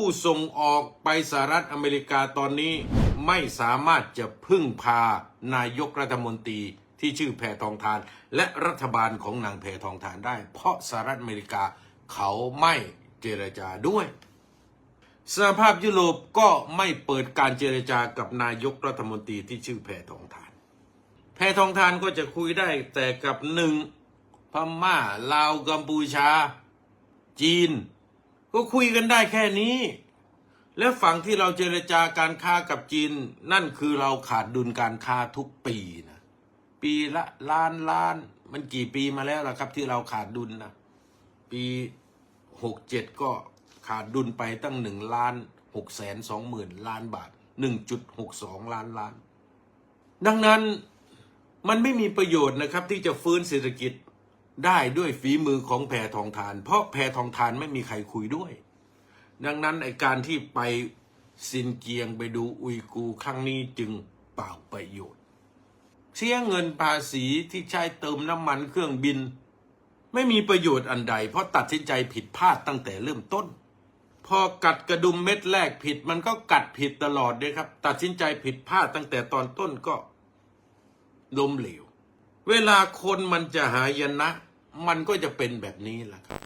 ผู้ส่งออกไปสหรัฐอเมริกาตอนนี้ไม่สามารถจะพึ่งพานายกรัฐมนตรีที่ชื่อแพทองทาน และรัฐบาลของนางแพทองทานได้ เพราะสหรัฐอเมริกาเขาไม่เจรจาด้วยสหภาพยุโรปก็ไม่เปิดการเจรจากับนายกรัฐมนตรีที่ชื่อแพทองทาน แพทองทานก็จะคุยได้แต่กับหนึ่งพม่าลาวกัมพูชา จีน ก็คุยกันได้แค่นี้ และฝั่งที่เราเจรจาการค้ากับจีน นั่นคือเราขาดดุลการค้าทุกปีนะปีละล้านล้าน มันกี่ปีมาแล้วล่ะครับ ที่เราขาดดุลนะปีหกเจ็ดก็ขาดดุลไปตั้งหนึ่งล้านหกแสนสองหมื่นล้านบาทหนึ่งจุดหกสองล้านล้าน ดังนั้นมันไม่มีประโยชน์นะครับที่จะฟื้นเศรษฐกิจ ได้ด้วยฝีมือของแพทองทาน เพราะแพทองทานไม่มีใครคุยด้วย ดังนั้นไอการที่ไปซินเกียงไปดูอุยกูครั้งนี้จึงเปล่าประโยชน์ เสียเงินภาษีที่ใช้เติมน้ำมันเครื่องบิน ไม่มีประโยชน์อันใด เพราะตัดสินใจผิดพลาดตั้งแต่เริ่มต้น พอกัดกระดุมเม็ดแรกผิดมันก็กัดผิดตลอดเลยครับ ตัดสินใจผิดพลาดตั้งแต่ตอนต้นก็ล้มเหลว เวลาคนมันจะหายนะ มันก็จะเป็นแบบนี้แหละครับ